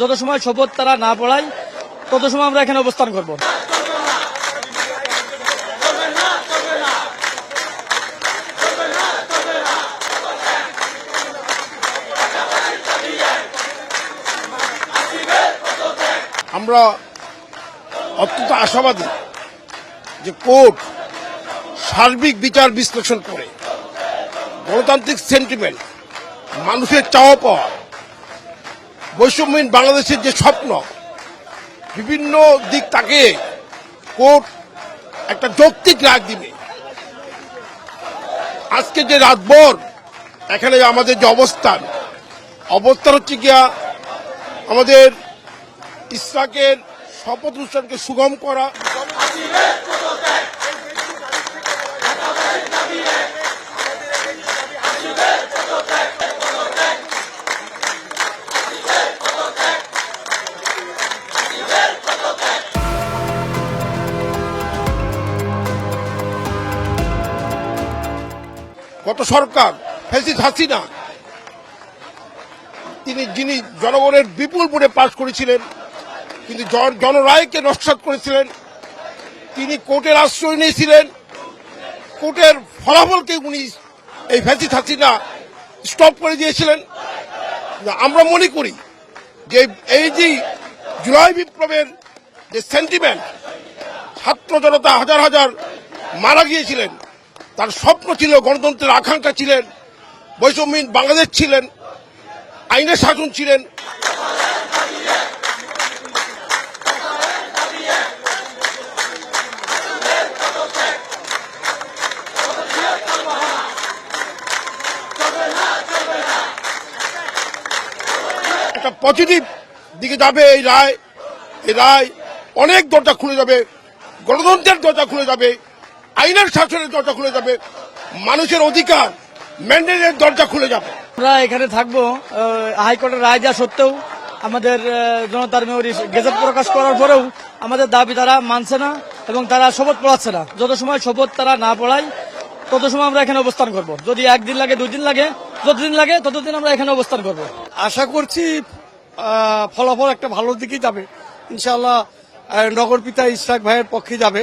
যত সময় শপথ তারা না পড়ায়, তত সময় আমরা এখানে অবস্থান করব। আমরা অত্যন্ত আশাবাদী যে কোর্ট সার্বিক বিচার বিশ্লেষণ করে গণতান্ত্রিক সেন্টিমেন্ট মানুষের চাওয়া পাওয়া বৈষম্যহীন বাংলাদেশের যে স্বপ্ন, বিভিন্ন দিক তাকে কোর্ট একটা যৌক্তিক রাগ দিবে। আজকে যে রাতভর এখানে আমাদের যে অবস্থান অবস্থান হচ্ছে গিয়া আমাদের ইসরাকের শপথ অনুষ্ঠানকে সুগম করা। গত সরকার, ফেসিস হাসিনা, তিনি যিনি জনগণের বিপুল ভোটে পাশ করেছিলেন জন- জনরায়কে নস্বাত করেছিলেন, তিনি কোর্টের আশ্রয় নিয়েছিলেন, কোর্টের ফলাফলকে উনি এই ফ্যাসিস হাসিনা স্টপ করে দিয়েছিলেন। আমরা মনে করি যে এই যে জুলাই বিপ্লবের যে সেন্টিমেন্ট ছাত্র জনতা হাজার হাজার মারা গিয়েছিলেন তার স্বপ্ন ছিল, গণতন্ত্রের আকাঙ্ক্ষা ছিলেন, বৈষম্যহীন বাংলাদেশ ছিলেন, আইনের শাসন ছিলেন। একটা পজিটিভ দিকে যাবে এই রায় এই রায় অনেক দরজা খুলে যাবে, গণতন্ত্রের দরজা খুলে যাবে। আইনের শাসনের দরজা খুলে যাবে মানুষের অধিকার ম্যান্ডেটের দরজা খুলে যাবে। আমরা এখানে থাকব হাইকোর্টের রায় যা সত্ত্বেও আমাদের জনতার মেয়রি গেজেট প্রকাশ করার পরেও আমাদের দাবি তারা মানছে না এবং তারা শপথ পড়াচ্ছে না। যত সময় শপথ তারা না পড়ায় তত সময় আমরা এখানে অবস্থান করব। যদি একদিন লাগে দুই দিন লাগে যতদিন লাগে ততদিন আমরা এখানে অবস্থান করব। আশা করছি ফলাফল একটা ভালো দিকেই যাবে। ইনশাল্লাহ আহ, নগর পিতা ইশরাক ভাইয়ের পক্ষে যাবে।